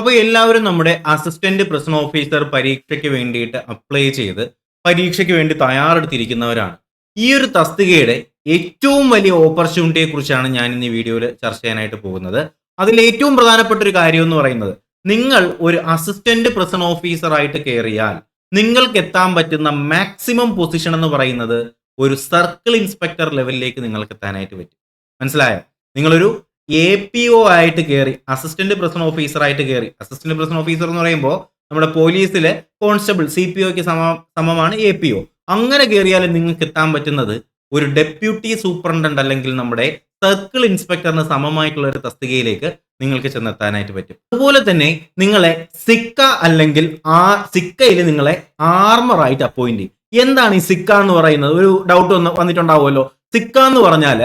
അപ്പോൾ എല്ലാവരും നമ്മുടെ അസിസ്റ്റന്റ് പ്രസന്റ് ഓഫീസർ പരീക്ഷയ്ക്ക് വേണ്ടിയിട്ട് അപ്ലൈ ചെയ്ത് പരീക്ഷയ്ക്ക് വേണ്ടി തയ്യാറെടുത്തിരിക്കുന്നവരാണ്. ഈ ഒരു തസ്തികയുടെ ഏറ്റവും വലിയ ഓപ്പർച്യൂണിറ്റിയെ കുറിച്ചാണ് ഞാൻ ഇന്ന് ഈ വീഡിയോയിൽ ചർച്ച ചെയ്യാനായിട്ട് പോകുന്നത്. അതിൽ ഏറ്റവും പ്രധാനപ്പെട്ട ഒരു കാര്യം എന്ന് പറയുന്നത് നിങ്ങൾ ഒരു അസിസ്റ്റന്റ് പ്രസന്റ് ഓഫീസർ ആയിട്ട് കയറിയാൽ നിങ്ങൾക്ക് എത്താൻ പറ്റുന്ന മാക്സിമം പൊസിഷൻ എന്ന് പറയുന്നത് ഒരു സർക്കിൾ ഇൻസ്പെക്ടർ ലെവലിലേക്ക് നിങ്ങൾക്ക് എത്താനായിട്ട് പറ്റും. മനസ്സിലായോ? നിങ്ങളൊരു എ പി ഒ ആയിട്ട് കയറി അസിസ്റ്റന്റ് പ്രസിഡന്റ് ഓഫീസർ ആയിട്ട് കയറി അസിസ്റ്റന്റ് പ്രസിഡന്റ് ഓഫീസർ എന്ന് പറയുമ്പോൾ നമ്മുടെ പോലീസിലെ കോൺസ്റ്റബിൾ സി പി ഒക്ക് സമ സമമാണ് എ പി ഒ അങ്ങനെ കയറിയാൽ നിങ്ങൾക്ക് എത്താൻ പറ്റുന്നത് ഒരു ഡെപ്യൂട്ടി സൂപ്രണ്ടന്റ് അല്ലെങ്കിൽ നമ്മുടെ സർക്കിൾ ഇൻസ്പെക്ടറിന് സമമായിട്ടുള്ള ഒരു തസ്തികയിലേക്ക് നിങ്ങൾക്ക് ചെന്നെത്താനായിട്ട് പറ്റും. അതുപോലെ തന്നെ നിങ്ങളെ സിക്ക അല്ലെങ്കിൽ ആ സിക്കയിൽ നിങ്ങളെ ആർമർ ആയിട്ട് അപ്പോയിന്റ് ചെയ്യും. എന്താണ് ഈ സിക്ക എന്ന് പറയുന്നത്? ഒരു ഡൗട്ട് വന്ന് വന്നിട്ടുണ്ടാവുമല്ലോ. സിക്ക എന്ന് പറഞ്ഞാൽ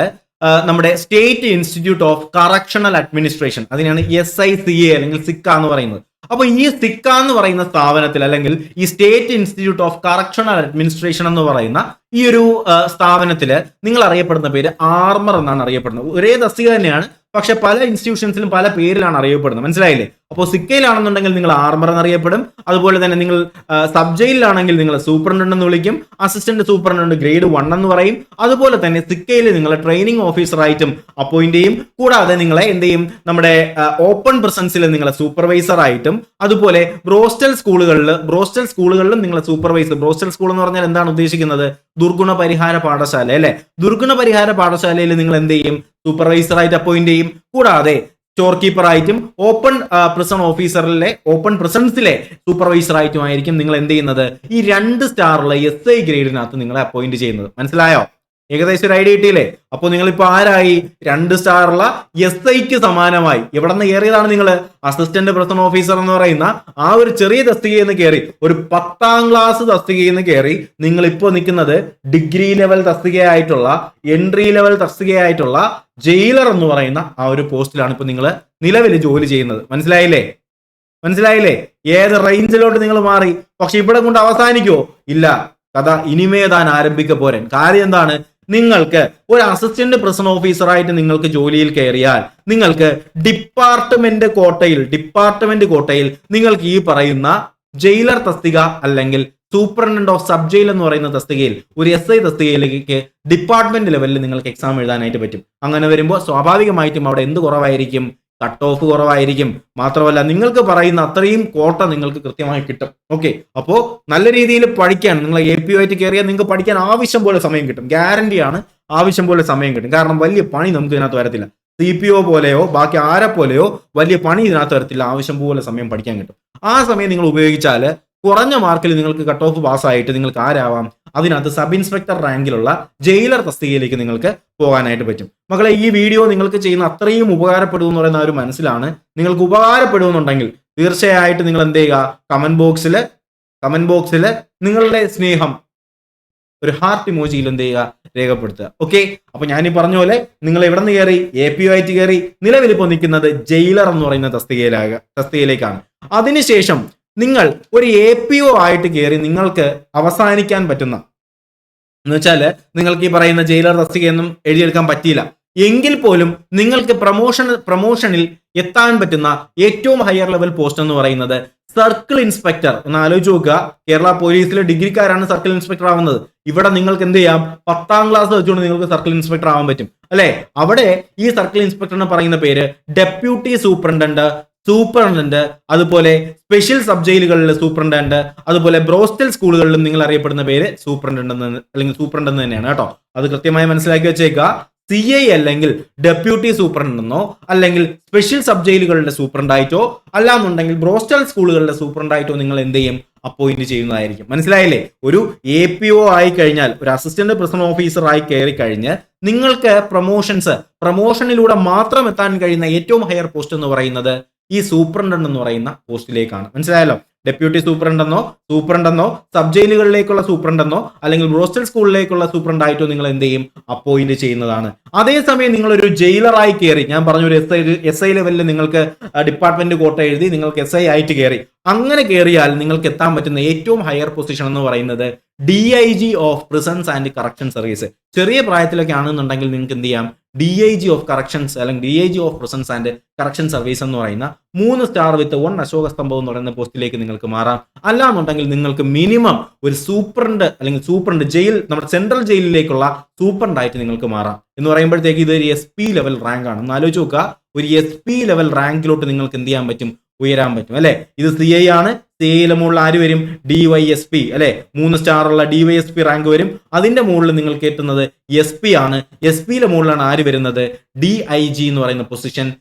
നമ്മുടെ state institute of correctional administration അതിനാണ് എസ് ഐ സി എ അല്ലെങ്കിൽ സിക്ക എന്ന് പറയുന്നത്. അപ്പൊ ഈ സിക്ക എന്ന് പറയുന്ന സ്ഥാപനത്തിൽ അല്ലെങ്കിൽ ഈ state institute of correctional administration എന്ന് പറയുന്ന ഈ ഒരു സ്ഥാപനത്തിൽ നിങ്ങൾ അറിയപ്പെടുന്ന പേര് ആർമർ എന്നാണ് അറിയപ്പെടുന്നത്. ഒരേ തസ്തിക തന്നെയാണ് പക്ഷെ പല ഇൻസ്റ്റിറ്റ്യൂഷൻസിലും പല പേരിലാണ് അറിയപ്പെടുന്നത്. മനസ്സിലായില്ലേ? അപ്പോൾ സിക്കയിലാണെന്നുണ്ടെങ്കിൽ നിങ്ങൾ ആർമർ എന്നറിയപ്പെടും അതുപോലെ തന്നെ നിങ്ങൾ സബ് ജയിലിലാണെങ്കിൽ നിങ്ങൾ സൂപ്രണ്ടൻ എന്ന് വിളിക്കും. അസിസ്റ്റന്റ് സൂപ്രണ്ട് ഗ്രേഡ് വൺ എന്ന് പറയും. അതുപോലെ തന്നെ സിക്കയിൽ നിങ്ങൾ ട്രെയിനിങ് ഓഫീസറായിട്ടും അപ്പോയിന്റ് ചെയ്യും. കൂടാതെ നിങ്ങളെ എന്ത് ചെയ്യും? നമ്മുടെ ഓപ്പൺ പ്രസൻസിൽ നിങ്ങളെ സൂപ്പർവൈസർ ആയിട്ടും അതുപോലെ ബ്രോസ്റ്റൽ സ്കൂളുകളിൽ ബ്രോസ്റ്റൽ സ്കൂളുകളിലും നിങ്ങളെ സൂപ്പർവൈസർ ബ്രോസ്റ്റൽ സ്കൂൾ എന്ന് പറഞ്ഞാൽ എന്താണ് ഉദ്ദേശിക്കുന്നത്? ദുർഗുണ പരിഹാര പാഠശാല അല്ലെ? ദുർഗുണ പരിഹാര പാഠശാലയിൽ നിങ്ങൾ എന്ത് ചെയ്യും? സൂപ്പർവൈസറായിട്ട് അപ്പോയിന്റ് ചെയ്യും. കൂടാതെ സ്റ്റോർ കീപ്പർ ആയിട്ടും ഓപ്പൺ പ്രിസൺ ഓഫീസറിലെ ഓപ്പൺ പ്രസൻസിലെ സൂപ്പർവൈസർ ആയിട്ടുമായിരിക്കും നിങ്ങൾ എന്ത് ചെയ്യുന്നത്? ഈ രണ്ട് സ്റ്റാറിലെ എസ് ഐ ഗ്രേഡിനകത്ത് നിങ്ങളെ അപ്പോയിന്റ് ചെയ്യുന്നത്. മനസ്സിലായോ? ഏകദേശം ഒരു ഐഡിയ കിട്ടിയില്ലേ? അപ്പോൾ നിങ്ങൾ ഇപ്പൊ ആരായി? രണ്ട് സ്റ്റാറുള്ള എസ് ഐക്ക് സമാനമായി. ഇവിടെ നിന്ന് കയറിയതാണ് നിങ്ങൾ അസിസ്റ്റന്റ് പ്രസന്റ് ഓഫീസർ എന്ന് പറയുന്ന ആ ഒരു ചെറിയ തസ്തികയിൽ നിന്ന് കയറി ഒരു പത്താം ക്ലാസ് തസ്തികയിൽ നിന്ന് കയറി നിങ്ങൾ ഇപ്പോൾ നിൽക്കുന്നത് ഡിഗ്രി ലെവൽ തസ്തികയായിട്ടുള്ള എൻട്രി ലെവൽ തസ്തികയായിട്ടുള്ള ജയിലർ എന്ന് പറയുന്ന ആ ഒരു പോസ്റ്റിലാണ് ഇപ്പൊ നിങ്ങൾ നിലവിൽ ജോലി ചെയ്യുന്നത്. മനസ്സിലായില്ലേ? മനസ്സിലായില്ലേ? ഏത് റേഞ്ചിലോട്ട് നിങ്ങൾ മാറി? പക്ഷെ ഇവിടെ കൊണ്ട് അവസാനിക്കോ? ഇല്ല. കഥ ഇനിമേ താൻ ആരംഭിക്ക പോരൻ. കാര്യം എന്താണ്? നിങ്ങൾക്ക് ഒരു അസിസ്റ്റന്റ് പ്രസന്റ് ഓഫീസറായിട്ട് നിങ്ങൾക്ക് ജോലിയിൽ കയറിയാൽ നിങ്ങൾക്ക് ഡിപ്പാർട്ട്മെന്റ് കോട്ടയിൽ ഡിപ്പാർട്ട്മെന്റ് കോട്ടയിൽ നിങ്ങൾക്ക് ഈ പറയുന്ന ജയിലർ തസ്തിക അല്ലെങ്കിൽ സൂപ്രണ്ടന്റ് ഓഫ് സബ് ജയിൽ എന്ന് പറയുന്ന തസ്തികയിൽ ഒരു എസ് ഐ തസ്തികയിലേക്ക് ഡിപ്പാർട്ട്മെന്റ് ലെവലിൽ നിങ്ങൾക്ക് എക്സാം എഴുതാനായിട്ട് പറ്റും. അങ്ങനെ വരുമ്പോൾ സ്വാഭാവികമായിട്ടും അവിടെ എന്ത് കുറവായിരിക്കും? കട്ട് ഓഫ് കുറവായിരിക്കും. മാത്രമല്ല നിങ്ങൾക്ക് പറയുന്ന അത്രയും കോട്ട നിങ്ങൾക്ക് കൃത്യമായി കിട്ടും. ഓക്കെ അപ്പോൾ നല്ല രീതിയിൽ പഠിക്കാൻ നിങ്ങൾ എ പി ആയിട്ട് കയറിയാൽ നിങ്ങൾക്ക് പഠിക്കാൻ ആവശ്യം പോലെ സമയം കിട്ടും. ഗ്യാരണ്ടിയാണ് ആവശ്യം പോലെ സമയം കിട്ടും. കാരണം വലിയ പണി നമുക്ക് ഇതിനകത്ത് വരത്തില്ല. സി പി ഒ പോലെയോ ബാക്കി ആരെ പോലെയോ വലിയ പണി ഇതിനകത്ത് വരത്തില്ല. ആവശ്യം പോലെ സമയം പഠിക്കാൻ കിട്ടും. ആ സമയം നിങ്ങൾ ഉപയോഗിച്ചാൽ കുറഞ്ഞ മാർക്കിൽ നിങ്ങൾക്ക് കട്ട് ഓഫ് പാസ്സായിട്ട് നിങ്ങൾക്ക് ആരാവാം? അതിനകത്ത് സബ് ഇൻസ്പെക്ടർ റാങ്കിലുള്ള ജയിലർ തസ്തികയിലേക്ക് നിങ്ങൾക്ക് പോകാനായിട്ട് പറ്റും. മക്കളെ ഈ വീഡിയോ നിങ്ങൾക്ക് ചെയ്യുന്ന അത്രയും ഉപകാരപ്പെടും എന്ന് പറയുന്ന ഒരു മനസ്സിലാണ് നിങ്ങൾക്ക് ഉപകാരപ്പെടുമെന്നുണ്ടെങ്കിൽ തീർച്ചയായിട്ടും നിങ്ങൾ എന്ത് ചെയ്യുക? കമന്റ് ബോക്സിൽ കമന്റ് ബോക്സിൽ നിങ്ങളുടെ സ്നേഹം ഒരു ഹാർട്ട് ഇമോജിയിൽ എന്ത് ചെയ്യുക? രേഖപ്പെടുത്തുക. ഓക്കെ അപ്പൊ ഞാൻ ഈ പറഞ്ഞ പോലെ നിങ്ങൾ എവിടെ നിന്ന് കയറി എ പി ആയിട്ട് കയറി നിലവിൽ ഇപ്പോൾ നിൽക്കുന്നത് ജയിലർ എന്ന് പറയുന്ന തസ്തികയിലാക തസ്തികയിലേക്കാണ്. അതിനുശേഷം നിങ്ങൾ ഒരു എ പി ഒ ആയിട്ട് കയറി നിങ്ങൾക്ക് അവസാനിക്കാൻ പറ്റുന്ന. എന്ന് വെച്ചാൽ നിങ്ങൾക്ക് ഈ പറയുന്ന ജയിലർ തസ്തികയൊന്നും എഴുതിയെടുക്കാൻ പറ്റിയില്ല. എങ്കിൽ പോലും നിങ്ങൾക്ക് പ്രൊമോഷൻ പ്രൊമോഷനിൽ എത്താൻ പറ്റുന്ന ഏറ്റവും ഹയർ ലെവൽ പോസ്റ്റ് എന്ന് പറയുന്നത് സർക്കിൾ ഇൻസ്പെക്ടർ എന്ന് ആലോചിച്ച് നോക്കുക. കേരള പോലീസിലെ ഡിഗ്രിക്കാരാണ് സർക്കിൾ ഇൻസ്പെക്ടർ ആവുന്നത്. ഇവിടെ നിങ്ങൾക്ക് എന്ത് ചെയ്യാം? പത്താം ക്ലാസ് വെച്ചുകൊണ്ട് നിങ്ങൾക്ക് സർക്കിൾ ഇൻസ്പെക്ടർ ആവാൻ പറ്റും. അല്ലെ? അവിടെ ഈ സർക്കിൾ ഇൻസ്പെക്ടർ എന്ന് പറയുന്ന പേര് ഡെപ്യൂട്ടി സൂപ്രണ്ടന്റ് സൂപ്രണ്ടന്റ് അതുപോലെ സ്പെഷ്യൽ സബ് ജയിലുകളിലെ സൂപ്രണ്ടന്റ് അതുപോലെ ബ്രോസ്റ്റൽ സ്കൂളുകളിലും നിങ്ങൾ അറിയപ്പെടുന്ന പേര് സൂപ്രണ്ടന്റ് അല്ലെങ്കിൽ സൂപ്രണ്ട് തന്നെയാണ് കേട്ടോ. അത് കൃത്യമായി മനസ്സിലാക്കി വെച്ചേക്കുക സി ഐ അല്ലെങ്കിൽ ഡെപ്യൂട്ടി സൂപ്രണ്ടെന്നോ അല്ലെങ്കിൽ സ്പെഷ്യൽ സബ് ജയിലുകളുടെ സൂപ്രണ്ടായിട്ടോ അല്ലാന്നുണ്ടെങ്കിൽ ബ്രോസ്റ്റൽ സ്കൂളുകളുടെ സൂപ്രണ്ടായിട്ടോ നിങ്ങൾ എന്ത് ചെയ്യും? അപ്പോയിന്റ് ചെയ്യുന്നതായിരിക്കും. മനസ്സിലായില്ലേ? ഒരു എ പി ഒ ആയി കഴിഞ്ഞാൽ ഒരു അസിസ്റ്റന്റ് പ്രസിഡന്റ് ഓഫീസർ ആയി കയറി കഴിഞ്ഞ് നിങ്ങൾക്ക് പ്രൊമോഷൻസ് പ്രൊമോഷനിലൂടെ മാത്രം എത്താൻ കഴിയുന്ന ഏറ്റവും ഹയർ പോസ്റ്റ് എന്ന് പറയുന്നത് ഈ സൂപ്രണ്ടന്റ് എന്ന് പറയുന്ന പോസ്റ്റിലേക്കാണ്. മനസ്സിലായല്ലോ? ഡെപ്യൂട്ടി സൂപ്രണ്ടെന്നോ സൂപ്രണ്ടെന്നോ സബ് ജയിലുകളിലേക്കുള്ള സൂപ്രണ്ടെന്നോ അല്ലെങ്കിൽ ബ്രോസ്റ്റൽ സ്കൂളിലേക്കുള്ള സൂപ്രണ്ടായിട്ടോ നിങ്ങൾ എന്ത് ചെയ്യും? അപ്പോയിന്റ് ചെയ്യുന്നതാണ്. അതേസമയം നിങ്ങൾ ഒരു ജയിലറായി കയറി ഞാൻ പറഞ്ഞ ഒരു എസ് ഐ എസ് ഐ ലെവലിൽ നിങ്ങൾക്ക് ഡിപ്പാർട്ട്മെന്റ് കോട്ട എഴുതി നിങ്ങൾക്ക് എസ് ഐ ആയിട്ട് കയറി അങ്ങനെ കയറിയാൽ നിങ്ങൾക്ക് എത്താൻ പറ്റുന്ന ഏറ്റവും ഹയർ പൊസിഷൻ എന്ന് പറയുന്നത് D I G of prisons and correction service ചെറിയ പ്രായത്തിലൊക്കെ ആണെന്നുണ്ടെങ്കിൽ നിങ്ങൾക്ക് എന്ത് ചെയ്യാം? D I G of corrections അല്ലെങ്കിൽ D I G of prisons and correction service എന്ന് പറയുന്ന മൂന്ന് സ്റ്റാർ വിത്ത് വൺ അശോക സ്തംഭം എന്ന് പറയുന്ന പോസ്റ്റിലേക്ക് നിങ്ങൾക്ക് മാറാം. അല്ലാന്നുണ്ടെങ്കിൽ നിങ്ങൾക്ക് മിനിമം ഒരു സൂപ്രണ്ട് അല്ലെങ്കിൽ സൂപ്രണ്ട് ജയിൽ നമ്മുടെ സെൻട്രൽ ജയിലിലേക്കുള്ള സൂപ്രണ്ടായിട്ട് നിങ്ങൾക്ക് മാറാം. എന്ന് പറയുമ്പോഴത്തേക്ക് ഇത് ഒരു എസ് പി ലെവൽ റാങ്ക് ആണ്. ഒന്ന് ആലോചിച്ച് നോക്കുക. ഒരു എസ് പി ലെവൽ റാങ്കിലോട്ട് നിങ്ങൾക്ക് എന്ത് ചെയ്യാൻ പറ്റും? ഉയരാൻ പറ്റും അല്ലെ? ഇത് സി ഐ ആണ്. സി ഐയിലെ മുകളിൽ ആര് വരും? ഡി വൈ എസ് പി അല്ലെ? മൂന്ന് സ്റ്റാർ ഉള്ള D Y S P rank വരും. അതിന്റെ മുകളിൽ നിങ്ങൾ എത്തുന്നത് എസ് പി ആണ്. എസ് പിയിലെ മുകളിലാണ് ആര് വരുന്നത്? ഡി ഐ ജി എന്ന് പറയുന്ന പൊസിഷൻ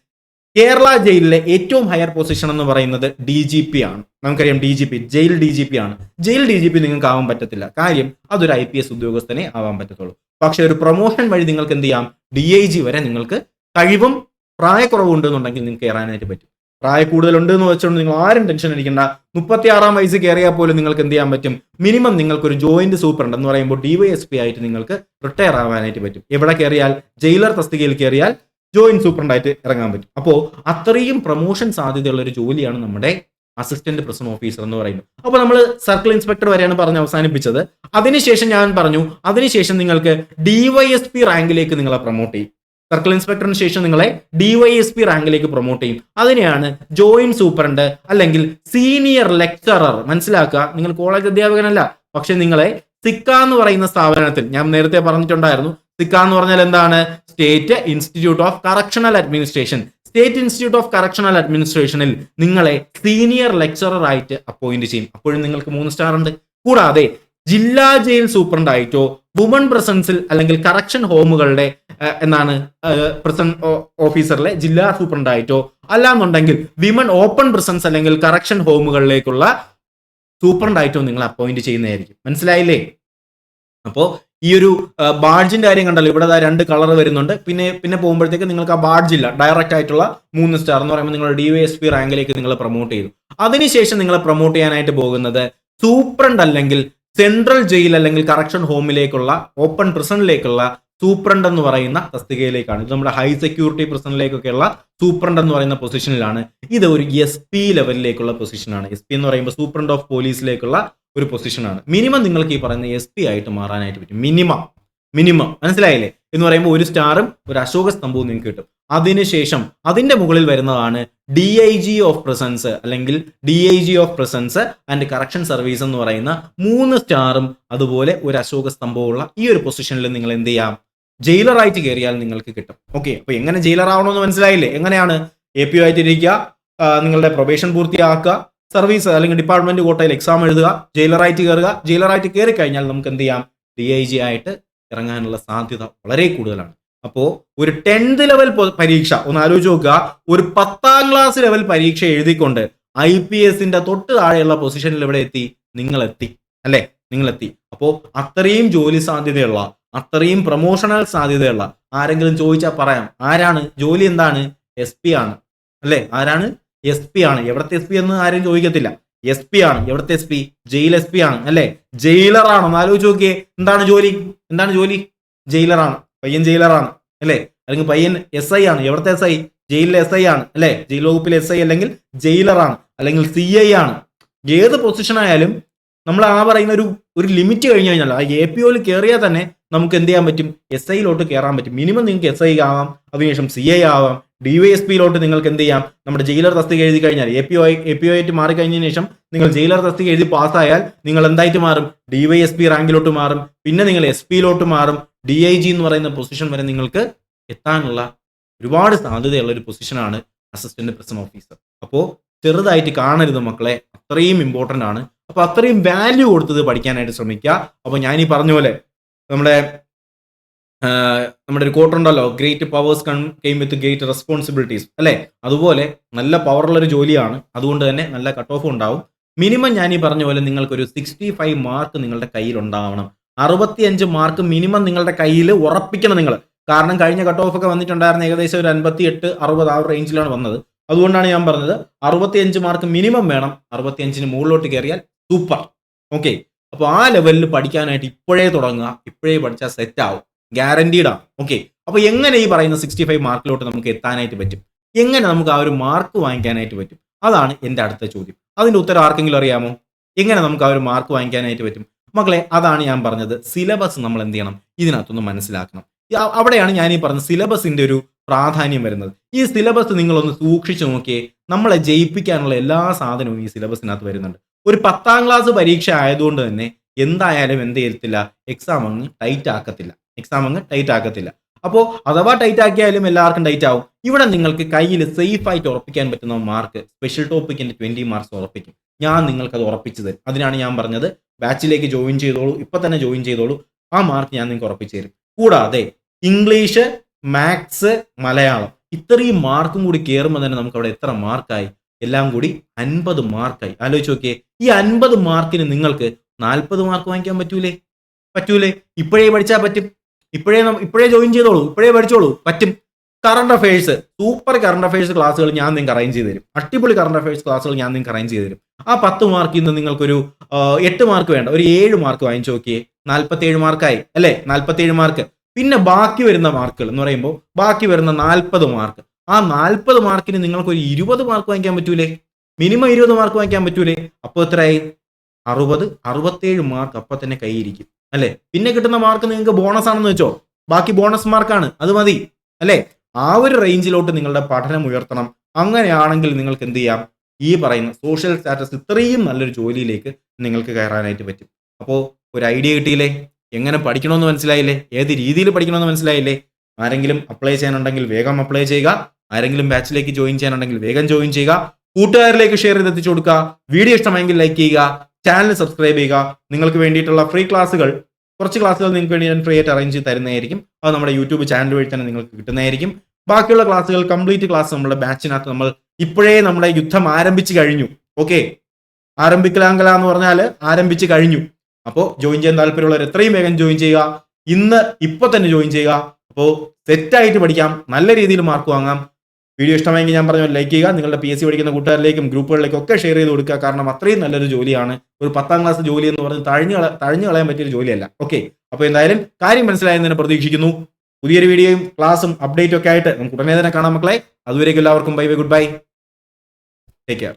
കേരള ജയിലിലെ ഏറ്റവും ഹയർ പൊസിഷൻ എന്ന് പറയുന്നത് ഡി ജി പി ആണ്. നമുക്കറിയാം D G P jail D G P ആണ്. ജയിൽ ഡി ജി പി നിങ്ങൾക്ക് ആവാൻ പറ്റത്തില്ല. കാര്യം അതൊരു ഐ പി എസ് ഉദ്യോഗസ്ഥനെ ആവാൻ പറ്റത്തുള്ളൂ. പക്ഷെ ഒരു പ്രൊമോഷൻ വഴി നിങ്ങൾക്ക് എന്ത് ചെയ്യാം? ഡി ഐ ജി വരെ നിങ്ങൾക്ക് കഴിവും പ്രായക്കുറവുണ്ടെന്നുണ്ടെങ്കിൽ നിങ്ങൾക്ക് കയറാനായിട്ട് പറ്റും. പ്രായ കൂടുതലുണ്ട് എന്ന് വെച്ചുകൊണ്ട് നിങ്ങൾ ആരും ടെൻഷൻ അടിക്കേണ്ട. മുപ്പത്തി ആറാം വയസ്സ് കയറിയാൽ പോലും നിങ്ങൾക്ക് എന്ത് ചെയ്യാൻ പറ്റും? മിനിമം നിങ്ങൾക്ക് ഒരു ജോയിന്റ് സൂപ്രണ്ട് എന്ന് പറയുമ്പോൾ ഡിവൈഎസ്പി ആയിട്ട് നിങ്ങൾക്ക് റിട്ടയർ ആവാനായിട്ട് പറ്റും. എവിടെ കയറിയാൽ? ജയിലർ തസ്തികയിൽ കയറിയാൽ ജോയിന്റ് സൂപ്രണ്ടായിട്ട് ഇറങ്ങാൻ പറ്റും. അപ്പോൾ അത്രയും പ്രൊമോഷൻ സാധ്യതയുള്ള ഒരു ജോലിയാണ് നമ്മുടെ അസിസ്റ്റന്റ് പ്രസന്റ് ഓഫീസർ എന്ന് പറയുന്നത്. അപ്പോൾ നമ്മൾ സർക്കിൾ ഇൻസ്പെക്ടർ വരെയാണ് പറഞ്ഞ് അവസാനിപ്പിച്ചത്. അതിനുശേഷം ഞാൻ പറഞ്ഞു അതിനുശേഷം നിങ്ങൾക്ക് ഡിവൈഎസ്പി റാങ്കിലേക്ക് നിങ്ങളെ പ്രൊമോട്ട് ചെയ്യും. സർക്കിൾ ഇൻസ്പെക്ടറിന് ശേഷം നിങ്ങളെ ഡിവൈഎസ്പി റാങ്കിലേക്ക് പ്രൊമോട്ട് ചെയ്യും. അതിനെയാണ് ജോയിന്റ് സൂപ്രണ്ട് അല്ലെങ്കിൽ സീനിയർ ലെക്ചറർ മനസ്സിലാക്കുക? നിങ്ങൾ കോളേജ് അധ്യാപകനല്ല. പക്ഷെ നിങ്ങളെ സിക്ക എന്ന് പറയുന്ന സ്ഥാപനത്തിൽ ഞാൻ നേരത്തെ പറഞ്ഞിട്ടുണ്ടായിരുന്നു സിക്ക എന്ന് പറഞ്ഞാൽ എന്താണ്? State institute of correctional administration state institute of correctional അഡ്മിനിസ്ട്രേഷനിൽ നിങ്ങളെ സീനിയർ ലെക്ചറർ ആയിട്ട് അപ്പോയിന്റ് ചെയ്യും. അപ്പോഴും നിങ്ങൾക്ക് മൂന്ന് സ്റ്റാർ ഉണ്ട്. കൂടാതെ ജില്ലാ ജയിൽ സൂപ്രണ്ട് ആയിട്ടോ വുമൺ പ്രസൻസിൽ അല്ലെങ്കിൽ കറക്ഷൻ ഹോമുകളുടെ എന്താണ് പ്രസന്റ് ഓഫീസറിലെ ജില്ലാ സൂപ്രണ്ടായിട്ടോ. അല്ലാന്നുണ്ടെങ്കിൽ വിമൺ ഓപ്പൺ പ്രസൻസ് അല്ലെങ്കിൽ കറക്ഷൻ ഹോമുകളിലേക്കുള്ള സൂപ്രണ്ടായിട്ടോ നിങ്ങൾ അപ്പോയിന്റ് ചെയ്യുന്നതായിരിക്കും. മനസ്സിലായില്ലേ? അപ്പോ ഈ ഒരു ബാഡ്ജിന്റെ കാര്യം കണ്ടല്ലോ ഇവിടെ രണ്ട് കളർ വരുന്നുണ്ട്. പിന്നെ പിന്നെ പോകുമ്പോഴത്തേക്ക് നിങ്ങൾക്ക് ആ ബാഡ്ജ് ഇല്ല. ഡയറക്റ്റ് ആയിട്ടുള്ള മൂന്ന് സ്റ്റാർ എന്ന് പറയുമ്പോൾ നിങ്ങൾ ഡി വൈ എസ് പി റാങ്കിലേക്ക് നിങ്ങൾ പ്രൊമോട്ട് ചെയ്തു. അതിനുശേഷം നിങ്ങൾ പ്രൊമോട്ട് ചെയ്യാനായിട്ട് പോകുന്നത് സൂപ്രണ്ട് അല്ലെങ്കിൽ സെൻട്രൽ ജയിൽ അല്ലെങ്കിൽ കറക്ഷൻ ഹോമിലേക്കുള്ള ഓപ്പൺ പ്രിസണിലേക്കുള്ള സൂപ്രണ്ട് എന്ന് പറയുന്ന തസ്തികയിലേക്കാണ്. ഇത് നമ്മുടെ ഹൈ സെക്യൂരിറ്റി പ്രസിഡന്റിലേക്കൊക്കെയുള്ള സൂപ്രണ്ട് എന്ന് പറയുന്ന പൊസിഷനിലാണ്. ഇത് ഒരു എസ് പി ലെവലിലേക്കുള്ള പൊസിഷനാണ്. എസ് പി എന്ന് പറയുമ്പോൾ സൂപ്രണ്ട് ഓഫ് പോലീസിലേക്കുള്ള ഒരു പൊസിഷനാണ്. മിനിമം നിങ്ങൾക്ക് ഈ പറയുന്ന എസ് പി ആയിട്ട് മാറാനായിട്ട് പറ്റും. മിനിമം. മിനിമം. മനസ്സിലായില്ലേ? എന്ന് പറയുമ്പോൾ ഒരു സ്റ്റാറും ഒരു അശോക സ്തംഭവും നിങ്ങൾക്ക് കിട്ടും. അതിനുശേഷം അതിന്റെ മുകളിൽ വരുന്നതാണ് D I G of prisons അല്ലെങ്കിൽ D I G of prisons and correction service എന്ന് പറയുന്ന മൂന്ന് സ്റ്റാറും അതുപോലെ ഒരു അശോക സ്തംഭവുമുള്ള ഈ ഒരു പൊസിഷനിൽ നിങ്ങൾ എന്ത് ചെയ്യാം? ജയിലറായിട്ട് കയറിയാൽ നിങ്ങൾക്ക് കിട്ടും. ഓക്കെ അപ്പൊ എങ്ങനെ ജയിലർ ആവണമെന്ന് മനസ്സിലായില്ലേ? എങ്ങനെയാണ്? എ പി ആയിട്ട് ഇരിക്കുക നിങ്ങളുടെ പ്രൊബേഷൻ പൂർത്തിയാക്കുക സർവീസ് അല്ലെങ്കിൽ ഡിപ്പാർട്ട്മെന്റ് കോട്ടയിൽ എക്സാം എഴുതുക ജയിലറായിട്ട് കയറുക ജയിലറായിട്ട് കയറി കഴിഞ്ഞാൽ നമുക്ക് എന്ത് ചെയ്യാം? ഡി ഐ ജി ആയിട്ട് ഇറങ്ങാനുള്ള സാധ്യത വളരെ കൂടുതലാണ്. അപ്പോൾ ഒരു ടെൻത്ത് ലെവൽ പരീക്ഷ ഒന്ന് ആലോചിച്ച് നോക്കുക. ഒരു പത്താം ക്ലാസ് ലെവൽ പരീക്ഷ എഴുതിക്കൊണ്ട് ഐ പി എസിന്റെ തൊട്ട് താഴെയുള്ള പൊസിഷനിൽ ഇവിടെ എത്തി നിങ്ങളെത്തി അല്ലെ? നിങ്ങൾ എത്തി അപ്പോൾ അത്രയും ജോലി സാധ്യതയുള്ള അത്രയും പ്രൊമോഷണൽ സാധ്യതയുള്ള ആരെങ്കിലും ചോദിച്ചാൽ പറയാം ആരാണ്? ജോലി എന്താണ്? എസ് പി ആണ്. അല്ലേ? ആരാണ്? എസ് പി ആണ്. എവിടത്തെ എസ് പി എന്ന് ആരും ചോദിക്കത്തില്ല. എസ് പി ആണ്. എവിടുത്തെ S P jail S P ആണ് അല്ലെ? ജയിലറാണ് ഒന്ന് ആലോചിച്ച് നോക്കിയേ. എന്താണ് ജോലി? എന്താണ് ജോലി? ജയിലറാണ് പയ്യൻ ജയിലറാണ് അല്ലെ? അല്ലെങ്കിൽ പയ്യൻ എസ് ഐ ആണ്. എവിടുത്തെ എസ് ഐ ജയിലിലെ എസ് ഐ ആണ് അല്ലെ? ജയിൽ വകുപ്പിലെ എസ് ഐ അല്ലെങ്കിൽ ജയിലറാണ് അല്ലെങ്കിൽ സി ഐ ആണ്. ഏത് പൊസിഷൻ ആയാലും നമ്മൾ ആ പറയുന്ന ഒരു ഒരു ലിമിറ്റ് കഴിഞ്ഞു കഴിഞ്ഞാൽ ആ എ പി ഒയിൽ കയറിയാൽ തന്നെ നമുക്ക് എന്ത് ചെയ്യാൻ പറ്റും? എസ് ഐയിലോട്ട് കയറാൻ പറ്റും. മിനിമം നിങ്ങൾക്ക് എസ് ഐ ആവാം. അതിനുശേഷം സി ഐ ആവാം. ഡി വൈ എസ് പിയിലോട്ട് നിങ്ങൾക്ക് എന്ത് ചെയ്യാം? നമ്മുടെ ജയിലർ തസ്തിക എഴുതി കഴിഞ്ഞാൽ A P O A P O ആയിട്ട് മാറിക്കഴിഞ്ഞതിന് ശേഷം നിങ്ങൾ ജയിലർ തസ്തിക എഴുതി പാസ്സായാൽ നിങ്ങൾ എന്തായിട്ട് മാറും? ഡി വൈ എസ് പി റാങ്കിലോട്ട് മാറും. പിന്നെ നിങ്ങൾ എസ് പിയിലോട്ട് മാറും. ഡി ഐ ജി എന്ന് പറയുന്ന പൊസിഷൻ വരെ നിങ്ങൾക്ക് എത്താനുള്ള ഒരുപാട് സാധ്യതയുള്ള ഒരു പൊസിഷനാണ് അസിസ്റ്റന്റ് പ്രസന്റ് ഓഫീസർ അപ്പോൾ ചെറുതായിട്ട് കാണരുത് മക്കളെ. അത്രയും ഇമ്പോർട്ടന്റ് ആണ്. അപ്പോൾ അത്രയും വാല്യൂ കൊടുത്തത് പഠിക്കാനായിട്ട് ശ്രമിക്കുക. അപ്പോൾ ഈ പറഞ്ഞ പോലെ നമ്മുടെ നമ്മുടെ ഒരു കോട്ടുണ്ടല്ലോ great powers come came with great responsibilities അല്ലേ? അതുപോലെ നല്ല പവറുള്ള ഒരു ജോലിയാണ്. അതുകൊണ്ട് തന്നെ നല്ല കട്ട് ഓഫ് ഉണ്ടാവും. മിനിമം ഞാൻ ഈ പറഞ്ഞ പോലെ നിങ്ങൾക്കൊരു സിക്സ്റ്റി ഫൈവ് മാർക്ക് നിങ്ങളുടെ കയ്യിൽ ഉണ്ടാവണം. അറുപത്തിയഞ്ച് മാർക്ക് മിനിമം നിങ്ങളുടെ കയ്യിൽ ഉറപ്പിക്കണം നിങ്ങൾ. കാരണം കഴിഞ്ഞ കട്ട് ഓഫ് ഒക്കെ വന്നിട്ടുണ്ടായിരുന്ന ഏകദേശം ഒരു അൻപത്തി എട്ട് അറുപത് ആ റേഞ്ചിലാണ് വന്നത്. അതുകൊണ്ടാണ് ഞാൻ പറഞ്ഞത് അറുപത്തിയഞ്ച് മാർക്ക് മിനിമം വേണം. അറുപത്തിയഞ്ചിന് മുകളിലോട്ട് കയറിയാൽ സൂപ്പർ ഓക്കെ അപ്പോൾ ആ ലെവലിൽ പഠിക്കാനായിട്ട് ഇപ്പോഴേ തുടങ്ങുക. ഇപ്പോഴേ പഠിച്ചാൽ സെറ്റ് ആവും. ഗ്യാരണ്ടീഡ് ആണ് ഓക്കെ അപ്പോൾ എങ്ങനെ ഈ പറയുന്ന സിക്സ്റ്റി ഫൈവ് മാർക്കിലോട്ട് നമുക്ക് എത്താനായിട്ട് പറ്റും? എങ്ങനെ നമുക്ക് ആ ഒരു മാർക്ക് വാങ്ങിക്കാനായിട്ട് പറ്റും? അതാണ് എന്റെ അടുത്ത ചോദ്യം. അതിന്റെ ഉത്തരം ആർക്കെങ്കിലും അറിയാമോ? എങ്ങനെ നമുക്ക് ആ ഒരു മാർക്ക് വാങ്ങിക്കാനായിട്ട് പറ്റും? മക്കളെ അതാണ് ഞാൻ പറഞ്ഞത്. സിലബസ് നമ്മൾ എന്ത് ചെയ്യണം? ഇതിനകത്തൊന്ന് മനസ്സിലാക്കണം. അവിടെയാണ് ഞാൻ ഈ പറഞ്ഞ സിലബസിന്റെ ഒരു പ്രാധാന്യം വരുന്നത്. ഈ സിലബസ് നിങ്ങളൊന്ന് സൂക്ഷിച്ചു നോക്കിയേ. നമ്മളെ ജയിപ്പിക്കാനുള്ള എല്ലാ സാധനവും ഈ സിലബസിനകത്ത് വരുന്നുണ്ട്. ഒരു പത്താം ക്ലാസ് പരീക്ഷ ആയതുകൊണ്ട് തന്നെ എന്തായാലും എന്ത് ചെയ്യത്തില്ല? എക്സാം അങ്ങ് ടൈറ്റ് ആക്കത്തില്ല. എക്സാം അങ്ങ് ടൈറ്റ് ആക്കത്തില്ല. അപ്പോൾ അഥവാ ടൈറ്റ് ആക്കിയാലും എല്ലാവർക്കും ടൈറ്റ് ആവും. ഇവിടെ നിങ്ങൾക്ക് കയ്യിൽ സേഫ് ആയിട്ട് ഉറപ്പിക്കാൻ പറ്റുന്ന മാർക്ക് സ്പെഷ്യൽ ടോപ്പിക്കിന്റെ ട്വന്റി മാർക്സ് ഉറപ്പിക്കും. ഞാൻ നിങ്ങൾക്ക് അത് ഉറപ്പിച്ചു തരും. അതിനാണ് ഞാൻ പറഞ്ഞത് ബാച്ചിലേക്ക് ജോയിൻ ചെയ്തോളൂ ഇപ്പൊ തന്നെ ജോയിൻ ചെയ്തോളൂ. ആ മാർക്ക് ഞാൻ നിങ്ങൾക്ക് ഉറപ്പിച്ചു തരും. കൂടാതെ ഇംഗ്ലീഷ് മാത്സ് മലയാളം ഇത്രയും മാർക്കും കൂടി കയറുമ്പോൾ തന്നെ നമുക്ക് അവിടെ എത്ര മാർക്കായി എല്ലാം കൂടി അൻപത് മാർക്കായി ആലോചിച്ച് നോക്കിയേ ഈ അൻപത് മാർക്കിന് നിങ്ങൾക്ക് നാൽപ്പത് മാർക്ക് വാങ്ങിക്കാൻ പറ്റൂലേ? പറ്റൂലേ? ഇപ്പോഴേ പഠിച്ചാൽ പറ്റും. ഇപ്പോഴേ ഇപ്പോഴേ ജോയിൻ ചെയ്തോളൂ. ഇപ്പോഴേ പഠിച്ചോളൂ. പറ്റും. Current affairs super current affairs ക്ലാസ്സുകൾ ഞാൻ നിങ്ങൾക്ക് അറേഞ്ച് ചെയ്ത് തരും. അടിപൊളി കറണ്ട് അഫയേഴ്സ് ക്ലാസ്സുകൾ ഞാൻ നിങ്ങൾക്ക് അറേഞ്ച് ചെയ്ത് തരും. ആ പത്ത് മാർക്കിൽ നിന്ന് നിങ്ങൾക്കൊരു എട്ട് മാർക്ക് വേണ്ട. ഒരു ഏഴ് മാർക്ക് വാങ്ങിച്ചു നോക്കിയേ. നാൽപ്പത്തേഴ് മാർക്കായി അല്ലേ? നാൽപ്പത്തേഴ് മാർക്ക് പിന്നെ ബാക്കി വരുന്ന മാർക്കുകൾ എന്ന് പറയുമ്പോൾ ബാക്കി വരുന്ന നാൽപ്പത് മാർക്ക് ആ നാൽപ്പത് മാർക്കിന് നിങ്ങൾക്ക് ഒരു ഇരുപത് മാർക്ക് വാങ്ങിക്കാൻ പറ്റൂലേ? മിനിമം ഇരുപത് മാർക്ക് വാങ്ങിക്കാൻ പറ്റൂലേ? അപ്പോൾ എത്രയായി? അറുപത്. അറുപത്തേഴ് മാർക്ക് അപ്പൊ തന്നെ കൈയിരിക്കും അല്ലെ? പിന്നെ കിട്ടുന്ന മാർക്ക് നിങ്ങൾക്ക് ബോണസ് ആണെന്ന് വെച്ചോ? ബാക്കി ബോണസ് മാർക്കാണ് അത് മതി. അല്ലെ? ആ ഒരു റേഞ്ചിലോട്ട് നിങ്ങളുടെ പഠനം ഉയർത്തണം. അങ്ങനെയാണെങ്കിൽ നിങ്ങൾക്ക് എന്ത് ചെയ്യാം? ഈ പറയുന്ന സോഷ്യൽ സ്റ്റാറ്റസ് ഇത്രയും നല്ലൊരു ജോലിയിലേക്ക് നിങ്ങൾക്ക് കയറാനായിട്ട് പറ്റും. അപ്പോൾ ഒരു ഐഡിയ കിട്ടിയില്ലേ? എങ്ങനെ പഠിക്കണമെന്ന് മനസ്സിലായില്ലേ? ഏത് രീതിയിൽ പഠിക്കണമെന്ന് മനസ്സിലായില്ലേ? ആരെങ്കിലും അപ്ലൈ ചെയ്യാനുണ്ടെങ്കിൽ വേഗം അപ്ലൈ ചെയ്യുക. ആരെങ്കിലും ബാച്ചിലേക്ക് ജോയിൻ ചെയ്യാനുണ്ടെങ്കിൽ വേഗം ജോയിൻ ചെയ്യുക. കൂട്ടുകാരിലേക്ക് ഷെയർ ചെയ്ത് എത്തിച്ചു കൊടുക്കുക. വീഡിയോ ഇഷ്ടമായെങ്കിൽ ലൈക്ക് ചെയ്യുക. ചാനൽ സബ്സ്ക്രൈബ് ചെയ്യുക. നിങ്ങൾക്ക് വേണ്ടിയിട്ടുള്ള ഫ്രീ ക്ലാസ്സുകൾ കുറച്ച് ക്ലാസ്സുകൾ നിങ്ങൾക്ക് വേണ്ടി ഞാൻ ഫ്രീ ആയിട്ട് അറേഞ്ച് ചെയ്ത് തരുന്നതായിരിക്കും. അത് നമ്മുടെ യൂട്യൂബ് ചാനൽ വഴി തന്നെ നിങ്ങൾക്ക് കിട്ടുന്നതായിരിക്കും. ബാക്കിയുള്ള ക്ലാസ്സുകൾ കംപ്ലീറ്റ് ക്ലാസ് നമ്മുടെ ബാച്ചിനകത്ത് നമ്മൾ ഇപ്പോഴേ നമ്മുടെ യുദ്ധം ആരംഭിച്ചു കഴിഞ്ഞു. ഓക്കെ ആരംഭിക്കലാങ്കല എന്ന് പറഞ്ഞാൽ ആരംഭിച്ചു കഴിഞ്ഞു. അപ്പോൾ ജോയിൻ ചെയ്യാൻ താല്പര്യമുള്ളവർ എത്രയും വേഗം ജോയിൻ ചെയ്യുക. ഇന്ന് ഇപ്പൊ തന്നെ ജോയിൻ ചെയ്യുക. അപ്പോൾ സെറ്റായിട്ട് പഠിക്കാം. നല്ല രീതിയിൽ മാർക്ക് വാങ്ങാം. വീഡിയോ ഇഷ്ടമായെങ്കിൽ ഞാൻ പറഞ്ഞു ലൈക്ക് ചെയ്യുക. നിങ്ങളുടെ പി എസ് സി പഠിക്കുന്ന കൂട്ടുകാരിലേക്കും ഗ്രൂപ്പുകളിലേക്കും ഒക്കെ ഷെയർ ചെയ്ത് കൊടുക്കുക. കാരണം അത്രയും നല്ലൊരു ജോലിയാണ്. ഒരു പത്താം ക്ലാസ് ജോലി എന്ന് പറഞ്ഞ് തഴഞ്ഞു തഴഞ്ഞു കളയാൻ പറ്റിയ ജോലിയല്ല. ഓക്കെ അപ്പോൾ എന്തായാലും കാര്യം മനസ്സിലായെന്ന് തന്നെ പ്രതീക്ഷിക്കുന്നു. പുതിയൊരു വീഡിയോയും ക്ലാസ്സും അപ്ഡേറ്റും ഒക്കെ ആയിട്ട് നമുക്ക് ഉടനെ തന്നെ കാണാം മക്കളെ. അതുവരേക്കും എല്ലാവർക്കും bye bye goodbye take care